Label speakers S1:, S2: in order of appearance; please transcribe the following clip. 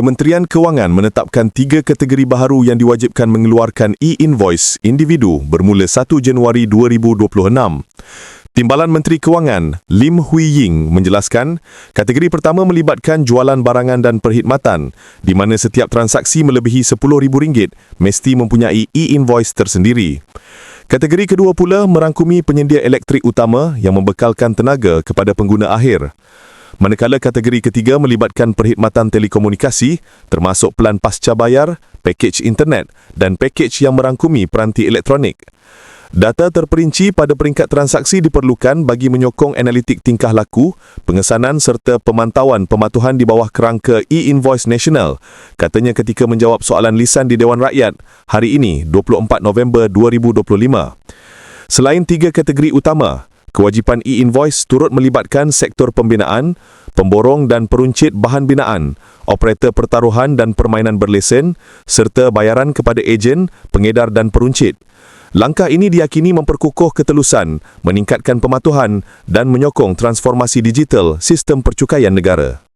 S1: Kementerian Kewangan menetapkan tiga kategori baharu yang diwajibkan mengeluarkan e-invoice individu bermula 1 Januari 2026. Timbalan Menteri Kewangan, Lim Hui Ying menjelaskan, kategori pertama melibatkan jualan barangan dan perkhidmatan, di mana setiap transaksi melebihi RM10,000 mesti mempunyai e-invoice tersendiri. Kategori kedua pula merangkumi penyedia elektrik utama yang membekalkan tenaga kepada pengguna akhir. Manakala kategori ketiga melibatkan perkhidmatan telekomunikasi termasuk pelan pasca bayar, pakej internet dan pakej yang merangkumi peranti elektronik. Data terperinci pada peringkat transaksi diperlukan bagi menyokong analitik tingkah laku, pengesanan serta pemantauan pematuhan di bawah kerangka e-invoice nasional, katanya ketika menjawab soalan lisan di Dewan Rakyat hari ini 24 November 2025. Selain tiga kategori utama, Kewajipan e-invoice turut melibatkan sektor pembinaan, pemborong dan peruncit bahan binaan, operator pertaruhan dan permainan berlesen, serta bayaran kepada ejen, pengedar dan peruncit. Langkah ini diyakini memperkukuh ketelusan, meningkatkan pematuhan dan menyokong transformasi digital sistem percukaian negara.